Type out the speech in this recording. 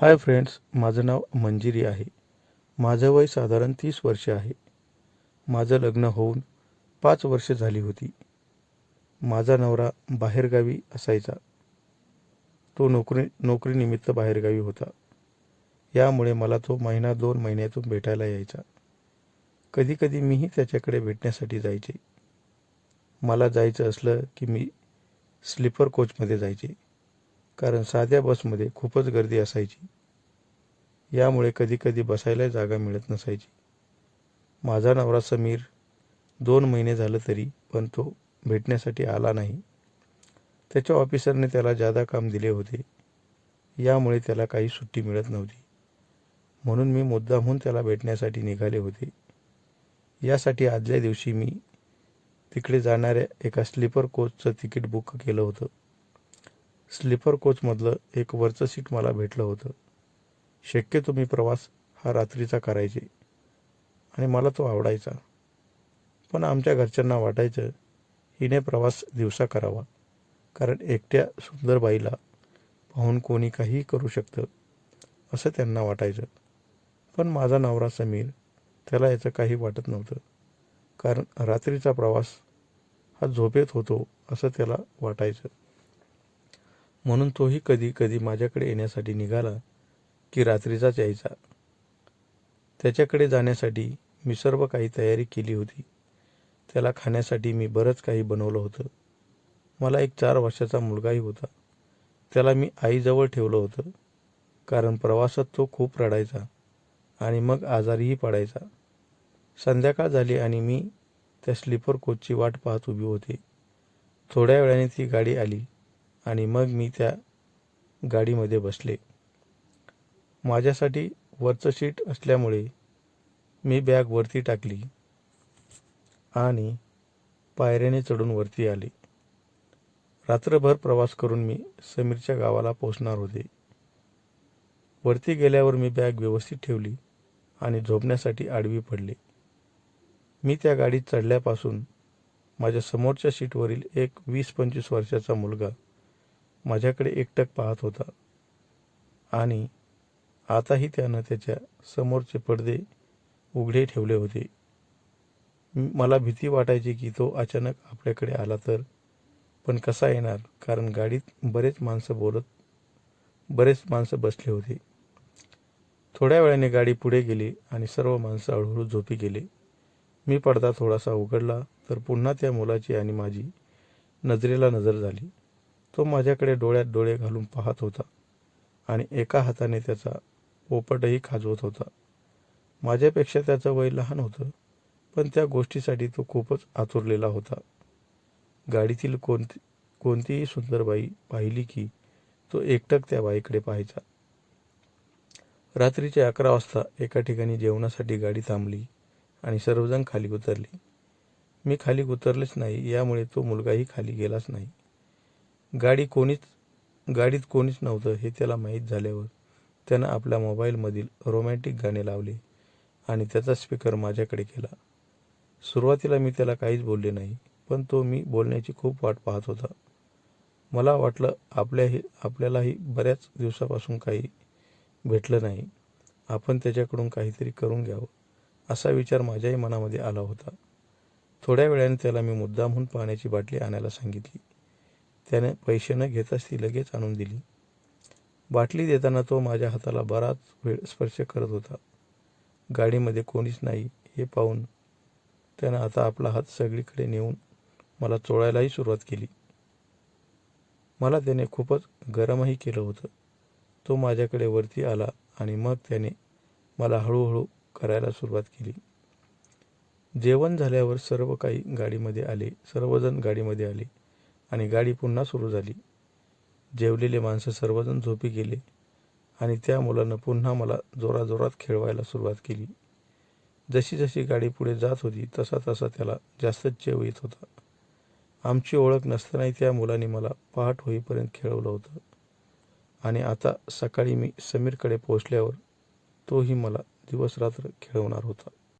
Hi friends माझं नाव मंजिरी आहे. माझं वय साधारण तीस वर्ष आहे. माझं लग्न होऊन पाच वर्ष झाली होती. माझा नवरा बाहेरगावी असायचा. तो नोकरी नोकरीनिमित्त बाहेरगावी होता. यामुळे मला तो महिना दोन महिन्यातून भेटायला यायचा. कधीकधी मीही त्याच्याकडे भेटण्यासाठी जायचे. मला जायचं असलं की मी स्लीपर कोचमध्ये जायचे. कारण साध्या बसमध्ये खूपच गर्दी असायची. यामुळे कधीकधी बसायला जागा मिळत नसायची. माझा नवरा समीर दोन महिने झालं तरी पण तो भेटण्यासाठी आला नाही. त्याच्या ऑफिसरने त्याला जादा काम दिले होते यामुळे त्याला काही सुट्टी मिळत नव्हती. म्हणून मी मुद्दामहून त्याला भेटण्यासाठी निघाले होते. यासाठी आदल्या दिवशी मी तिकडे जाणाऱ्या एका स्लीपर कोचचं तिकीट बुक केलं होतं. स्लीपर कोचमधलं एक वरचं सीट मला भेटलं होतं. शक्यतो मी प्रवास हा रात्रीचा करायचे आणि मला तो आवडायचा. पण आमच्या घरच्यांना वाटायचं हिने प्रवास दिवसा करावा कारण एकट्या सुंदर बाईला पाहून कोणी काहीही करू शकतं असं त्यांना वाटायचं. पण माझा नवरा समीर त्याला याचं काही वाटत नव्हतं कारण रात्रीचा प्रवास हा झोपेत होतो असं त्याला वाटायचं. म्हणून तोही कधी कधी माझ्याकडे येण्यासाठी निघाला की रात्रीचाच यायचा. त्याच्याकडे जाण्यासाठी मी सर्व काही तयारी केली होती. त्याला खाण्यासाठी मी बरंच काही बनवलं होतं. मला एक चार वर्षाचा मुलगाही होता. त्याला मी आईजवळ ठेवलं होतं. कारण प्रवासात तो खूप रडायचा आणि मग आजारीही पडायचा. संध्याकाळ झाली आणि मी त्या स्लीपर कोचची वाट पाहत उभी होते. थोड्या वेळाने ती गाडी आली. आणि मग मी त्या गाडीमध्ये बसले. माझ्यासाठी वरचं सीट असल्यामुळे मी बॅग वरती टाकली आणि पायऱ्याने चढून वरती आले. रात्रभर प्रवास करून मी समीरच्या गावाला पोचणार होते. वरती गेल्यावर मी बॅग व्यवस्थित ठेवली आणि झोपण्यासाठी आडवी पडले. मी त्या गाडीत चढल्यापासून माझ्या समोरच्या सीटवरील एक वीस पंचवीस वर्षाचा मुलगा माझ्याकडे एकटक पाहत होता. आणि आताही त्यानं त्याच्या समोरचे पडदे उघडे ठेवले होते. मला भीती वाटायची की तो अचानक आपल्याकडे आला तर पण कसा येणार? कारण गाडीत बरेच माणसं बोलत बरेच माणसं बसले होते. थोड्या वेळाने गाडी पुढे गेली आणि सर्व माणसं हळूहळू झोपी गेले. मी पडदा थोडासा उघडला तर पुन्हा त्या मुलाची आणि माझी नजरेला नजर झाली. तो माझ्याकडे डोळ्यात डोळे घालून पाहत होता आणि एका हाताने त्याचा पोपटही खाजवत होता. माझ्यापेक्षा त्याचं वय लहान होतं पण त्या गोष्टीसाठी तो खूपच आतुरलेला होता. गाडीतील कोणती कोणतीही सुंदर बाई पाहिली की तो एकटक त्या बाईकडे पाहायचा. रात्रीचे अकरा वाजता एका ठिकाणी जेवणासाठी गाडी थांबली आणि सर्वजण खाली उतरले. मी खाली उतरलेच नाही यामुळे तो मुलगाही खाली गेलाच नाही. गाडी कोणीच गाडीत कोणीच नव्हतं हे त्याला माहीत झाल्यावर त्यानं आपल्या मोबाईलमधील रोमॅन्टिक गाणे लावले आणि त्याचा स्पीकर माझ्याकडे केला. सुरुवातीला मी त्याला काहीच बोलले नाही पण तो मी बोलण्याची खूप वाट पाहत होता. मला वाटलं आपल्याही आपल्यालाही बऱ्याच दिवसापासून काही भेटलं नाही. आपण त्याच्याकडून काहीतरी करून घ्यावं असा विचार माझ्याही मनामध्ये आला होता. थोड्या वेळाने त्याला मी मुद्दामहून पाण्याची बाटली आणायला सांगितली. त्याने पैसे न घेताच ती लगेच आणून दिली. बाटली देताना तो माझ्या हाताला बराच वेळ स्पर्श करत होता. गाडीमध्ये कोणीच नाही हे पाहून त्यानं आता आपला हात सगळीकडे नेऊन मला चोळायलाही सुरुवात केली. मला त्याने खूपच गरमही केलं होतं. तो माझ्याकडे वरती आला आणि मग त्याने मला हळूहळू करायला सुरुवात केली. जेवण झाल्यावर सर्व काही गाडीमध्ये आले सर्वजण गाडीमध्ये आले. आणि गाडी पुन्हा सुरू झाली. जेवलेले माणसं सर्वजण झोपी गेले आणि त्या मुलानं पुन्हा मला जोराजोरात खेळवायला सुरुवात केली. जशी जशी गाडी पुढे जात होती तसा तसा त्याला जास्तच जेव येत होता. आमची ओळख नसतानाही त्या मुलाने मला पहाट होईपर्यंत खेळवलं होतं. आणि आता सकाळी मी समीरकडे पोहोचल्यावर तोही मला दिवस रात्र खेळवणार होता.